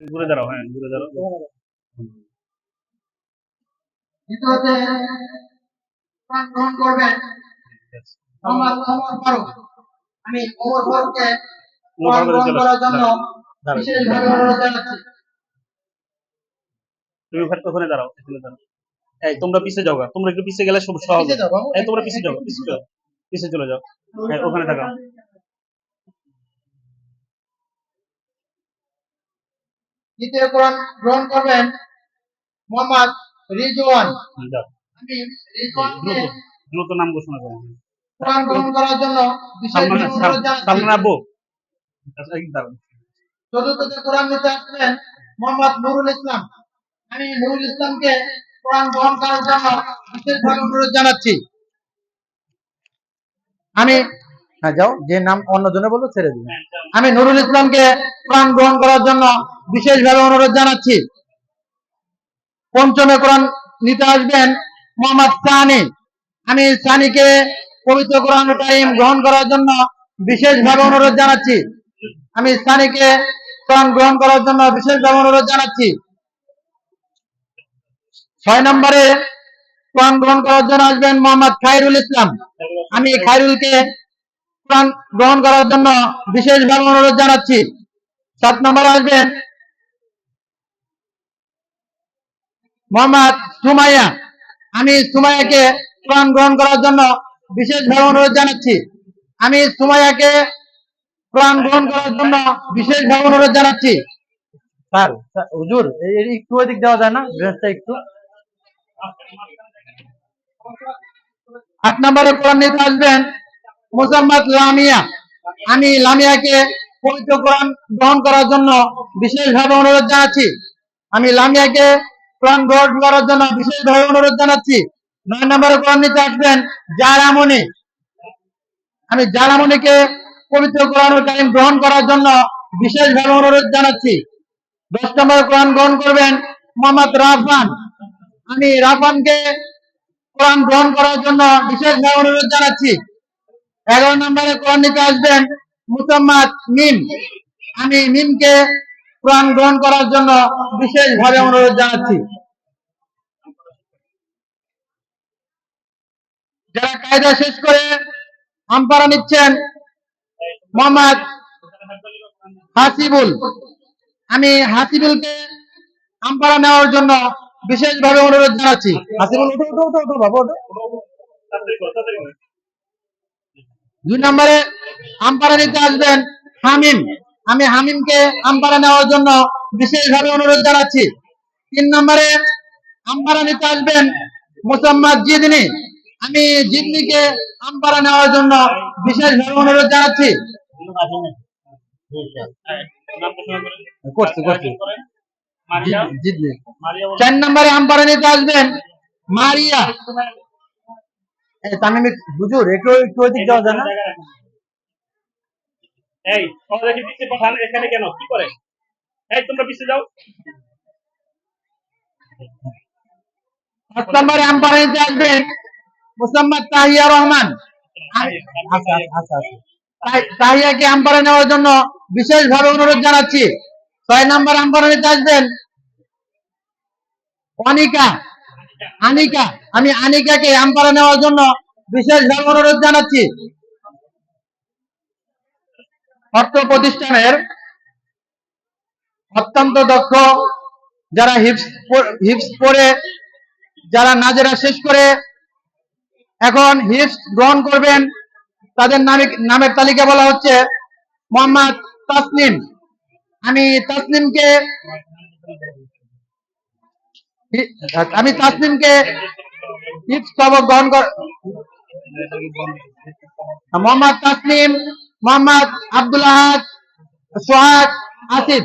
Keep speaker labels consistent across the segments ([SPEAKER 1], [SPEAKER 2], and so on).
[SPEAKER 1] ঘুরে দাঁড়াও হ্যাঁ ঘুরে দাঁড়াও।
[SPEAKER 2] দ্বিতীয়তে গ্রহণ করবেন। মোহাম্মদ ওমর ফারুক আমি ওমর ফারুককে গ্রহণ করার জন্য বিশেষভাবে অনুরোধ জানাচ্ছি।
[SPEAKER 1] তুমি ওখানে ওখানে দাঁড়াও এখানে দাঁড়াও। এই তোমরা পিছে যাও। তোমরা একটু পিছে গেলে সব সহজ এই তোমরা পিছে যাও পিছে যাও পিছে চলে যাও। হ্যাঁ ওখানে থাকো।
[SPEAKER 2] দ্বিতীয় কোরআন গ্রহণ করবেন মোহাম্মদ রিজওয়ান। আমি রিজওয়ানকে
[SPEAKER 1] দ্রুত নাম ঘোষণা করো
[SPEAKER 2] কোরআন গ্রহণ করার জন্য বিশেষভাবে
[SPEAKER 1] সামনে আব্বু
[SPEAKER 2] চতুর্থতে কোরআন নিতে আসবেন মোহাম্মদ নুরুল ইসলাম। আমি নুরুল ইসলামকে কোরআন গ্রহণ করার জন্য বিশেষভাবে অনুরোধ জানাচ্ছি। আমি হ্যাঁ যাও যে নাম অন্যজনে বলব ছেড়ে দিন আমি নুরুল ইসলামকে কোরআন গ্রহণ করার জন্য বিশেষভাবে অনুরোধ জানাচ্ছি। পঞ্চমে কোরআন নিতে আসবেন মোহাম্মদ সানি। আমি সানিকে পবিত্র কোরআন টাইম গ্রহণ করার জন্য বিশেষভাবে অনুরোধ জানাচ্ছি। আমি সানিকে কোরআন গ্রহণ করার জন্য বিশেষভাবে অনুরোধ জানাচ্ছি। ছয় নম্বরে কোরআন গ্রহণ করার জন্য আসবেন মোহাম্মদ খাইরুল ইসলাম। আমি খাইরুলকে গ্রহণ করার জন্য বিশেষভাবে অনুরোধ জানাচ্ছি। সাত নম্বরে আসবেন মোহাম্মদ সুমাইয়া। আমি সুমাইয়াকে কোরআন গ্রহণ করার জন্য বিশেষভাবে অনুরোধ জানাচ্ছি। আমি সুমাইয়াকে কোরআন গ্রহণ করার জন্য বিশেষভাবে অনুরোধ জানাচ্ছি। স্যার হুজুর একটু ওইদিক দেওয়া যায় না? ড্রেসটা একটু। আট নম্বরে কোরআন নিতে আসবেন। মোসাম্মদ লামিয়া। আমি লামিয়াকে পবিত্র কোরআন গ্রহণ করার জন্য বিশেষভাবে অনুরোধ জানাচ্ছি। আমি লামিয়াকে কোরআন গ্রহণ করার জন্য বিশেষভাবে অনুরোধ জানাচ্ছি। নয় নম্বরে কোরআন নিতে আসবেন জারামণি আমি জারামনিকে পবিত্র কোরআন কারিম গ্রহণ করার জন্য বিশেষভাবে অনুরোধ জানাচ্ছি। দশ নম্বরে কোরআন গ্রহণ করবেন মোহাম্মদ রাফান। আমি রাফানকে কোরআন গ্রহণ করার জন্য বিশেষভাবে অনুরোধ জানাচ্ছি। এগারো নম্বরে কোরআন নিতে আসবেন মুসাম্মদ মিম। আমি মিমকে কোরআন গ্রহণ করার জন্য বিশেষভাবে অনুরোধ জানাচ্ছি। যারা কায়দা শেষ করে আম্পারা নিচ্ছেন মোহাম্মদ হাসিবুল। আমি হাসিবুলকে আম্পারা নেওয়ার জন্য বিশেষভাবে অনুরোধ জানাচ্ছি। হাসিবুল, উঠো বাবা উঠো
[SPEAKER 1] তাড়াতাড়ি করো, তাড়াতাড়ি করো।
[SPEAKER 2] দুই নম্বরে আম্পারা নিতে আসবেন হামিম। আমি হামিমকে আম্পারা নেওয়ার জন্য বিশেষভাবে অনুরোধ জানাচ্ছি। তিন নম্বরে আম্পারা নিতে আসবেন মোসাম্মদ জিদনি। আমি জিদনিকে আম্পারা নেওয়ার জন্য বিশেষভাবে অনুরোধ জানাচ্ছি। করছি করছি। জিদনি। চার নম্বরে আম্পারা নিতে আসবেন মারিয়া। তামিম হুজুর একটু একটু ওইদিক যাওয়া যায় না?
[SPEAKER 1] এই পিছিয়ে পাঠান এখানে কেন? কি করে? এই তোমরা পিছিয়ে যাও।
[SPEAKER 2] নম্বরে আসবেন মোসাম্মদ তাহিয়া রহমান। আচ্ছা আচ্ছা আচ্ছা। তাহিয়াকে নেওয়ার জন্য বিশেষভাবে অনুরোধ জানাচ্ছি। ছয় নম্বর আম্পারে নিতে আসবেন। অনিকা। আনিকা, আমি আনিকাকে আম্পারে নেওয়ার জন্য বিশেষভাবে অনুরোধ জানাচ্ছি। অর্থ প্রতিষ্ঠানের অত্যন্ত দক্ষ যারা হিপস হিপস পরে যারা নাজেরা শেষ করে এখন হিপস গ্রহণ করবেন, তাদের নামে, নামের তালিকা বলা হচ্ছে মোহাম্মদ তাসনিম। আমি তাসনিমকে হি- আমি তাসনিমকে হিপস সবক গ্রহণ কর মোহাম্মদ তাসনিম মোহাম্মদ আব্দুল আহাদ, সোহাগ আসিফ।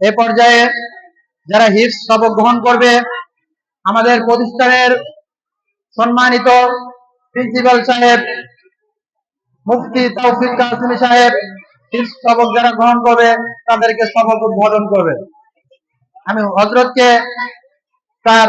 [SPEAKER 2] এ পর্যায়ে যারা হিপস সবক গ্রহণ করবে আমাদের প্রতিষ্ঠানের সম্মানিত প্রিন্সিপাল সাহেব মুফতি তৌফিক কাসমি সাহেব সবক যারা গ্রহণ করবে, তাদেরকে সবক উদ্বোধন করবে। আমি হজরতকে তার